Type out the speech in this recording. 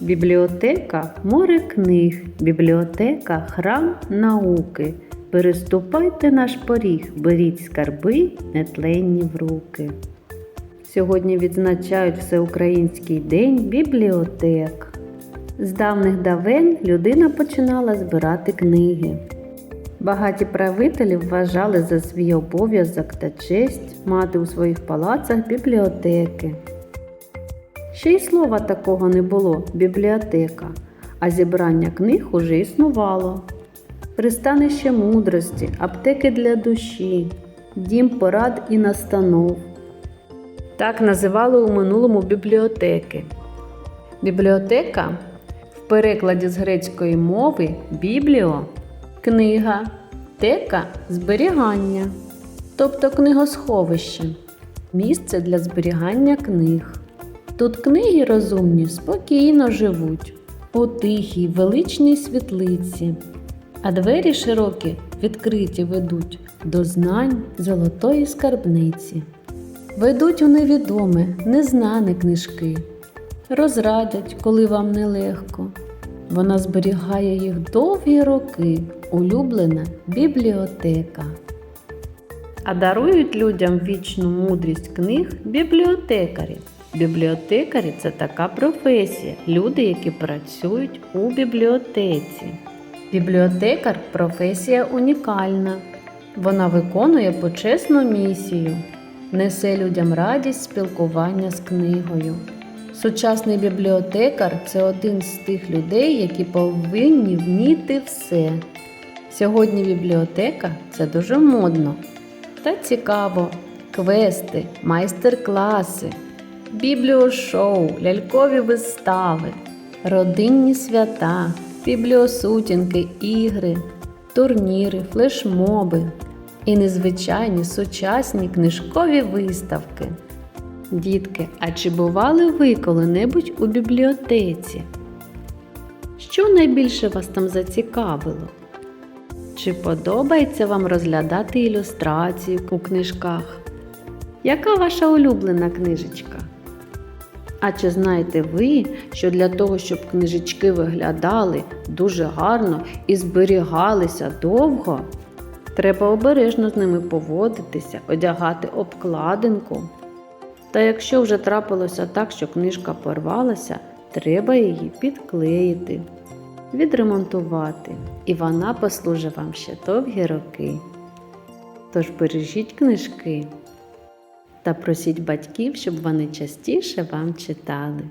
Бібліотека море книг, бібліотека храм науки. Переступайте наш поріг, беріть скарби нетленні в руки. Сьогодні відзначають Всеукраїнський день бібліотек. З давних давен людина починала збирати книги. Багаті правителі вважали за свій обов'язок та честь мати у своїх палацах бібліотеки. Ще й слова такого не було бібліотека, а зібрання книг уже існувало. Пристанище мудрості, аптеки для душі, дім порад і настанов. Так називали у минулому бібліотеки. Бібліотека в перекладі з грецької мови бібліо книга, тека зберігання, тобто книгосховище, місце для зберігання книг. Тут книги розумні спокійно живуть у тихій величній світлиці, а двері широкі відкриті ведуть до знань золотої скарбниці. Ведуть у невідоме, незнане книжки, розрадять, коли вам нелегко. Вона зберігає їх довгі роки, улюблена бібліотека. А дарують людям вічну мудрість книг бібліотекарі. Бібліотекарі це така професія, люди, які працюють у бібліотеці. Бібліотекар професія унікальна. Вона виконує почесну місію, несе людям радість спілкування з книгою. Сучасний бібліотекар це один з тих людей, які повинні вміти все. Сьогодні бібліотека це дуже модно та цікаво. Квести, майстер-класи, бібліошоу, лялькові вистави, родинні свята, бібліосутінки, ігри, турніри, флешмоби і незвичайні сучасні книжкові виставки. Дітки, а чи бували ви коли-небудь у бібліотеці? Що найбільше вас там зацікавило? Чи подобається вам розглядати ілюстрації у книжках? Яка ваша улюблена книжечка? А чи знаєте ви, що для того, щоб книжечки виглядали дуже гарно і зберігалися довго, треба обережно з ними поводитися, одягати обкладинку. Та якщо вже трапилося так, що книжка порвалася, треба її підклеїти, відремонтувати, і вона послужить вам ще довгі роки. Тож бережіть книжки та просіть батьків, щоб вони частіше вам читали.